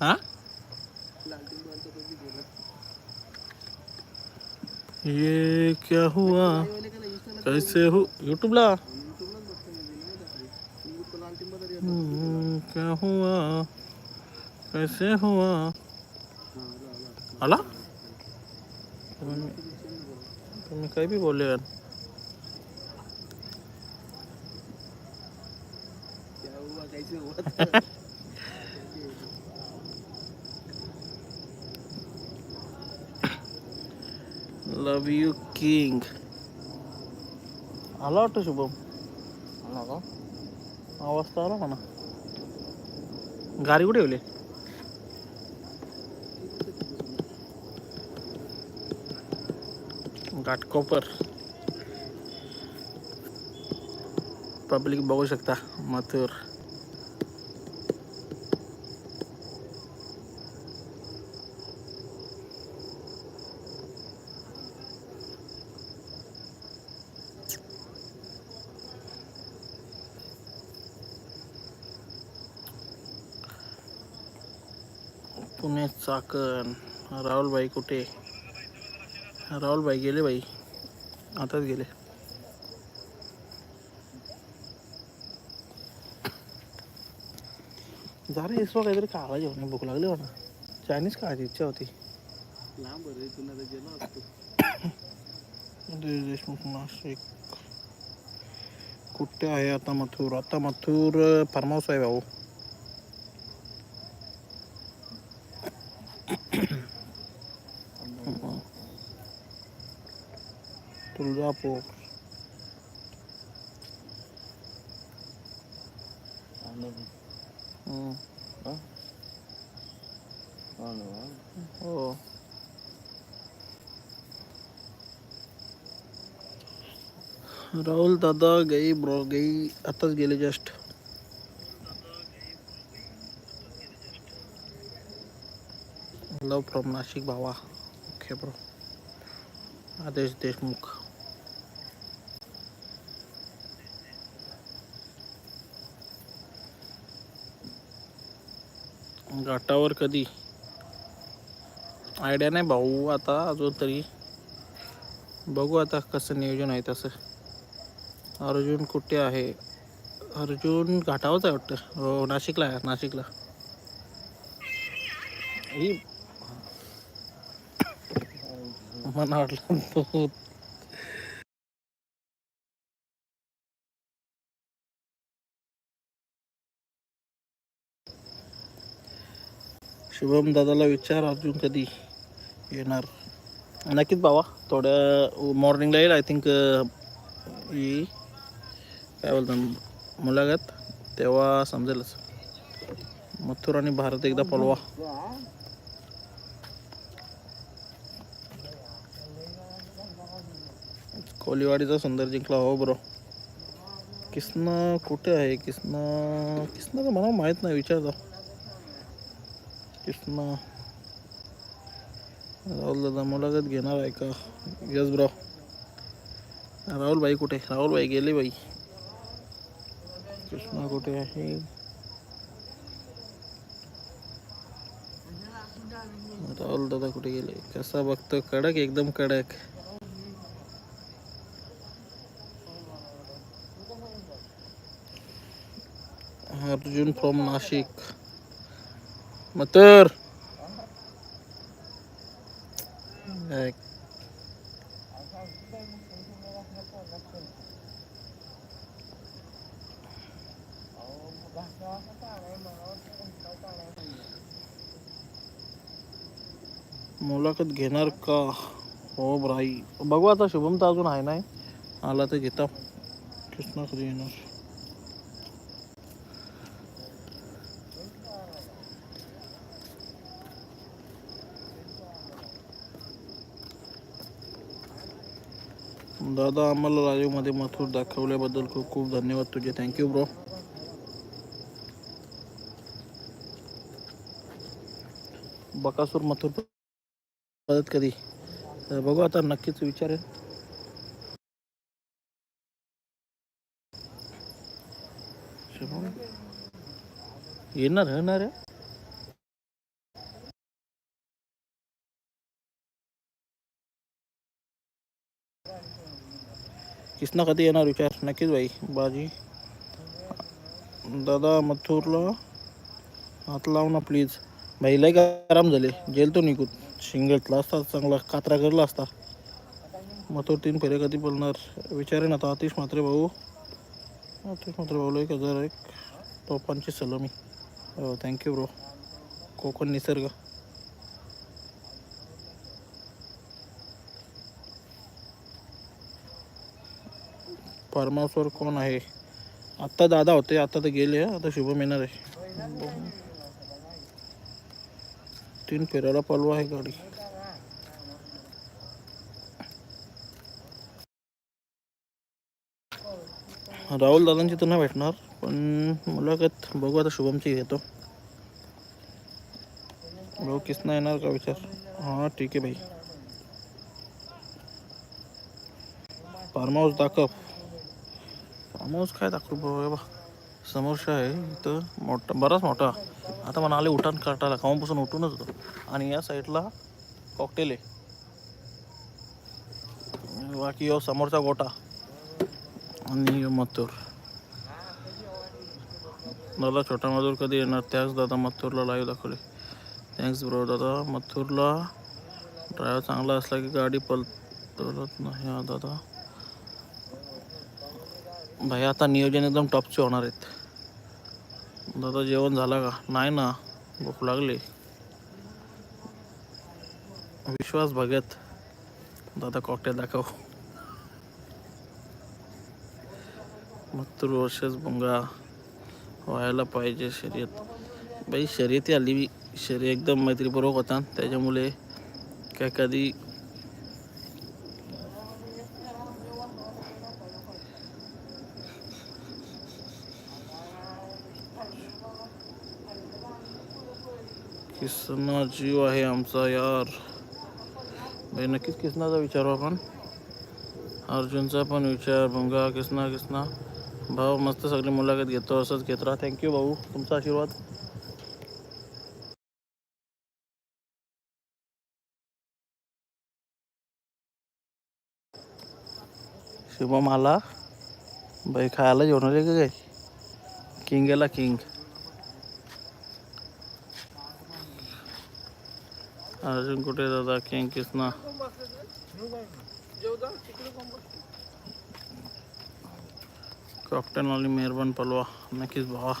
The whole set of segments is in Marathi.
हा? ये क्या हुआ? कैसे हो यूट्यूबला हम्म, क्या हुआ? कैसे हुआ? आला? तुम्ही काही बी बोलले यार। लव यू किंग आला वाटतं शुभम? आला का? आवाज तर आला म्हणा. गाडी कुठे ठेवली? घाटकोपर पब्लिक बघू शकता मथुर. पुणे चाकण. राहुलबाई कुठे? राहुलबाई गेले बाई आताच गेले. जा रे इसरो काहीतरी खावा जेवण भूक लागली म्हणा चायनीज खायची इच्छा होती. लांब रे तुला तर गेलो असतो. देश देशमुख नाशिक. कुठे आहे आता मथुर? आता मथुर फार्म हाऊस आहे भाऊ. तुळजापूर. हो राहुल दादा गई ब्रो गई आताच गेले जस्ट लव फ्रॉम नाशिक भावा ओके ब्रो आदेश देशमुख घाटावर कधी? आयडिया नाही भाऊ आता अजून तरी. बघू आता कसं नियोजन आहे तसं. अर्जुन कुठे आहे? अर्जुन घाटावरच आहे वाटतं. हो नाशिकला आहे नाशिकला. ही मला वाटलं तो शुभम दादाला विचार अजून कधी येणार? नक्कीच बाबा थोड्या मॉर्निंगला येईल आय थिंक ही काय बोलतो मुलाखत. तेव्हा समजेलच. मथुर आणि भारत एकदा पळवा. कोलीवाडीचा सुंदर जिंकला हो ब्रो किसना कुठे आहे? किसना किसना तर मला माहीत नाही विचारतो किसना राहुल दादा मुलाखत घेणार आहे का? Yes bro. राहुल भाई कुठे? राहुल भाई गेले बाई कृष्णा कुठे आहे? राहुल दादा कुठे गेले? कसा बघतो? कडक एकदम कडक. अर्जुन फ्रॉम नाशिक. मतर. मुलाखत घेणार का? हो ब्राई बघू आता शुभम तर अजून आहे नाही. आला तर घेता. कृष्णा कधी येणार. दादा आम्हाला लाईव्हमध्ये मथुर दाखवल्याबद्दल खूप खूप धन्यवाद तुझे. थँक्यू ब्रो बकासूर मथुर परत कधी? बघू आता नक्कीच विचारेन. येणार येणार आहे. किसना कधी येणार विचार नक्कीच बाई बाजी। दादा मथुरला हात लाव ना प्लीज बाई लय आराम झाले. जेल तो निघून शिंगतला असता चांगला कात्रा करला असता. मथुर तीन फेरे कधी बोलणार? विचारे ना आता आतिश मात्रे भाऊ. आतिश मात्रे भाऊ एक हजार एक टोपांची सलामी. हो थँक्यू ब्रो कोकण निसर्ग. फार्म हाऊसवर कोण आहे? आत्ता दादा होते आता तर गेले आता शुभम येणार आहे. तीन फेरायला पलवा आहे गाडी. राहुल दादांची तर नाही भेटणार पण मुलाखत बघू आता शुभमची घेतो. भाऊ किसना येणार का विचार? हां ठीक आहे भाई फार्म हाऊस दाखव. फार्म हाऊस काय दाखवू भाऊ हे बा समोरचा आहे इथं मोठा बराच मोठा. आता म्हणाले उठान काटायला कामापासून उठूनच होतो. आणि या साईडला कॉकटेल आहे. बाकी यो समोरचा गोटा. आणि मथुर. दादा छोटा मजूर कधी येणार? त्याच दादा मथुरला लाईव्ह दाखवले. थँक्स ब्रो दादा. मथुरला ड्रायव्हर चांगला असला की गाडी पलतत नाही हा दादा. भाई आता नियोजन एकदम टॉपचे होणार आहेत. दादा जेवण झाला का? नाही ना. भूक लागली. विश्वास भगत. दादा कॉकटेल दाखव. मथुर वर्षच भुंगा. व्हायला पाहिजे शर्यत. बाई शर्यती आली शर्य एकदम मैत्रीपूर्वक होता. त्याच्यामुळे काय कधी किसना जीव आहे आमचा यार. भाई नक्कीच किसनाचा विचारू आपण? अर्जुनचा पण विचार भुंगा किसना किसना. भाऊ मस्त सगळी मुलाखत घेतो असंच घेत राहा. थँक्यू भाऊ. तुमचा आशीर्वाद. शुभम आला. बाई खायला जेवणार आहे का काय? किंग गेला किंग अर्जुन कुठे दादा? किंग किसना. कॅप्टन आली मेहरबान पलवा नक्कीच भावा.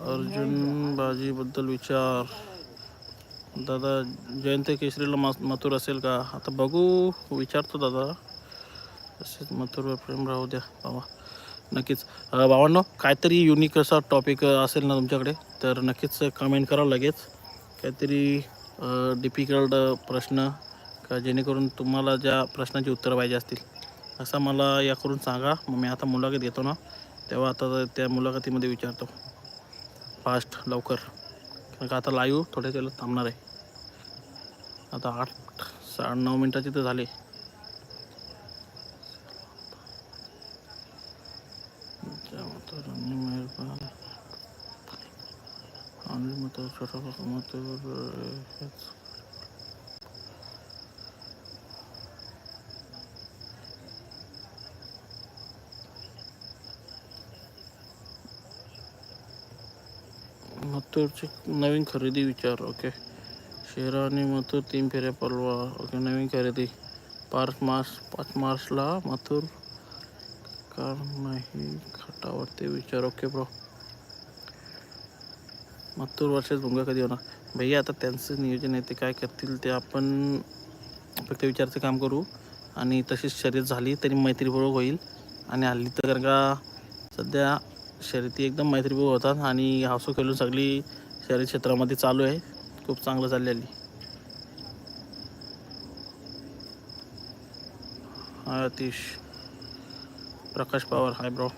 अर्जुन बाजीबद्दल विचार. दादा जयंत केसरीला मथुर असेल का? आता बघू विचारतो दादा. तसेच मथुरवर प्रेम राहू द्या बाबा नक्कीच. अं, भावांनो काहीतरी युनिक असा टॉपिक असेल ना तुमच्याकडे तर नक्कीच कमेंट करा लगेच. काहीतरी डिफिकल्ट प्रश्न का जेणेकरून तुम्हाला ज्या प्रश्नाची उत्तरं पाहिजे असतील असं मला या करून सांगा. मग मी आता मुलाखत घेतो ना तेव्हा आता त्या मुलाखतीमध्ये विचारतो. फास्ट लवकर. कारण का आता लाईव्ह थोड्या वेळेला थांबणार आहे. आता आठ साडे नऊ मिनटाचे तर झाले त्या म्हाताऱ्यांनी मेहरबान आणि मग छोटा मत मथुरची नवीन खरेदी विचार ओके. शेरा आणि मथूर तीन फेऱ्या पलवा ओके नवीन खरेदी. पाच मार्च पाच मार्चला मथुर. कार नाही खाटावरती विचार ओके ब्रो मथुर वर्षात भुंगा कधी होणार? भैया आता त्यांचं नियोजन आहे ते काय करतील ते आपण फक्त विचारचं काम करू. आणि तशीच शर्यत झाली तरी मैत्रीपूर्वक होईल. आणि हल्ली तर का सध्या शर्यती एकदम मैत्रीपूर्वक होतात. आणि हावसो खेळून सगळी शर्यत क्षेत्रामध्ये चालू आहे. खूप चांगलं चाललेली हाय अतिश प्रकाश पवार हाय ब्रो.